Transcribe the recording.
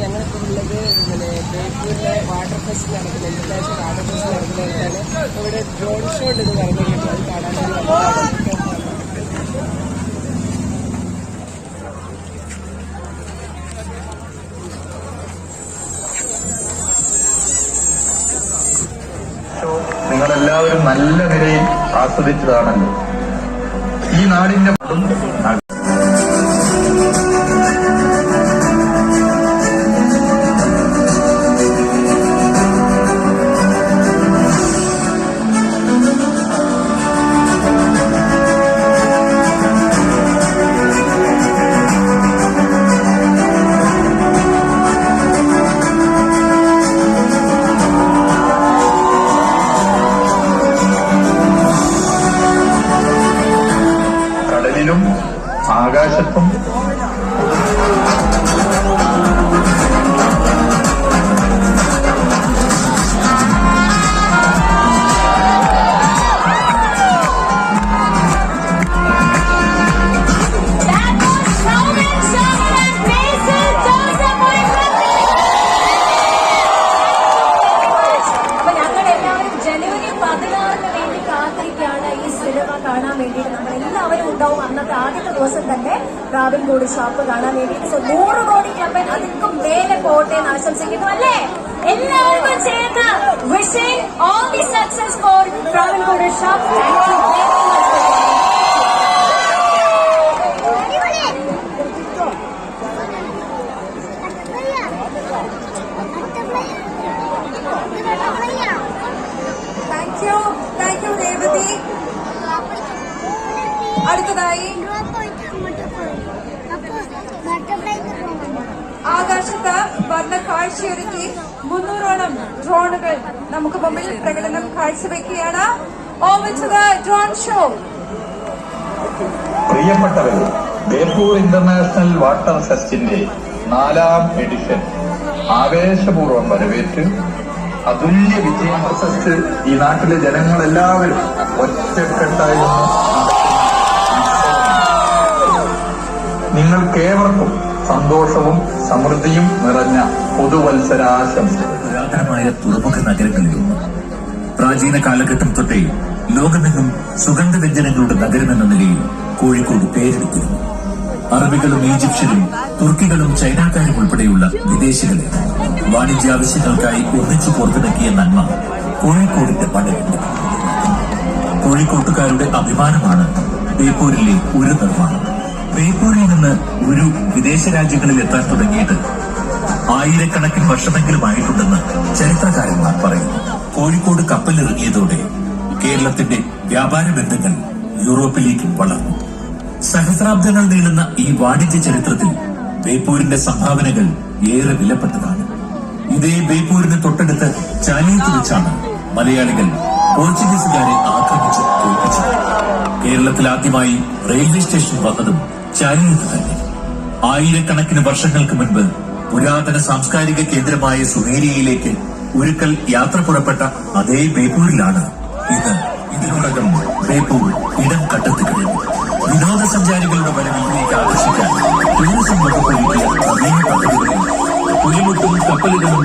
ഞങ്ങളിപ്പോൾ ഉള്ളത് water fest നടക്കുന്ന ഇന്റർനാഷണൽ വാട്ടർ ഫെസ്റ്റ് നടക്കുന്നതാണ് ഇവിടെ ഡ്രോൺ ഷോ ഉണ്ട് എന്ന് പറഞ്ഞിട്ടുണ്ട് അത് നിങ്ങളെല്ലാവരും നല്ല നിലയിൽ ആസ്വദിച്ചതാണല്ലോ. ഈ നാടിന്റെ വേണ്ടിയിട്ട് നമ്മൾ എല്ലാവരും ഉണ്ടാവും. അന്നത്തെ ആദ്യത്തെ ദിവസം തന്നെ ട്രാവൻകൂട് ഷോപ്പ് കാണാൻ വേണ്ടിയിട്ട് സോ നൂറ് കോടി ക്യാമ്പയിൻ അതിക്കും മേലെ പോട്ടെ എന്ന് ആശംസിക്കുന്നു അല്ലേ? എല്ലാവർക്കും ചേർന്ന് wishing all the success for Travancore shop. അടുത്തതായി ആകാശത്ത് വന്ന കാഴ്ചയൊരുക്കി മുന്നൂറോളം ഡ്രോണുകൾ നമുക്ക് മുമ്പിൽ പ്രകടനം കാഴ്ചവെക്കുകയാണ്. ഓമിച്ചത് ഡ്രോൺ ഷോ. പ്രിയപ്പെട്ടവർ ബേപ്പൂർ ഇന്റർനാഷണൽ വാട്ടർ ഫെസ്റ്റിന്റെ നാലാം എഡിഷൻ ആവേശപൂർവം വരവേറ്റ്. അതുല്യ വിജയം പ്രശസ്തി ഈ നാട്ടിലെ ജനങ്ങളെല്ലാവരും ഒറ്റക്കെട്ടായിരുന്നു നിങ്ങൾക്കേവർക്കും സന്തോഷവും സമൃദ്ധിയും നിറഞ്ഞ പുതുവത്സരാശംസകൾ. പുരാതനമായ തുറമുഖ നഗരങ്ങളിലൊന്ന് പ്രാചീന കാലഘട്ടം തൊട്ടേ ലോകമെങ്ങും സുഗന്ധവ്യഞ്ജനങ്ങളുടെ നഗരമെന്ന നിലയിൽ കോഴിക്കോട് പേരെടുത്തിരുന്നു അറബികളും ഈജിപ്ഷ്യരും തുർക്കികളും ചൈനാക്കാരും ഉൾപ്പെടെയുള്ള വിദേശികളെ വാണിജ്യ ആവശ്യങ്ങൾക്കായി ഒന്നിച്ചു കോർത്തിണക്കിയ നന്മ കോഴിക്കോടിന്റെ പടയുണ്ട്. കോഴിക്കോട്ടുകാരുടെ അഭിമാനമാണ് ബേപ്പൂരിലെ ഒരു നിർമ്മാണം. ബേപ്പൂരിൽ നിന്ന് ഒരു വിദേശ രാജ്യങ്ങളിൽ എത്താൻ തുടങ്ങിയിട്ട് ആയിരക്കണക്കിന് വർഷമെങ്കിലും ആയിട്ടുണ്ടെന്ന് ചരിത്രകാരന്മാർ പറയുന്നു. കോഴിക്കോട് കപ്പലിറങ്ങിയതോടെ കേരളത്തിന്റെ വ്യാപാര ബന്ധങ്ങൾ യൂറോപ്പിലേക്കും വളർന്നു. സഹസ്രാബ്ദങ്ങൾ നീളുന്ന ഈ വാണിജ്യ ചരിത്രത്തിൽ ബേപ്പൂരിന്റെ സംഭാവനകൾ ഏറെ വിലപ്പെട്ടതാണ്. ഇതേ ബേപ്പൂരിന് തൊട്ടടുത്ത് ചാലിയത്ത് വെച്ചാണ് മലയാളികൾ പോർച്ചുഗീസുകാരെ ആക്രമിച്ച് തോൽപ്പിച്ചത്. കേരളത്തിൽ ആദ്യമായി റെയിൽവേ സ്റ്റേഷൻ വന്നതും ചാരിയത് തന്നെ. ആയിരക്കണക്കിന് വർഷങ്ങൾക്ക് മുൻപ് പുരാതന സാംസ്കാരിക കേന്ദ്രമായ സുമേരിയയിലേക്ക് ഒരിക്കൽ യാത്ര പുറപ്പെട്ട അതേ ബേപ്പൂരിലാണ് ഇന്ന് ഇതിനോടകം ബേപ്പൂർ ഇടം കണ്ടെത്തി കഴിഞ്ഞു വിനോദസഞ്ചാരികളുടെ വരവിലേക്ക് ആകർഷിക്കാൻ ടൂറിസം വകുപ്പ് ഒരുക്കിയ കപ്പലുകളും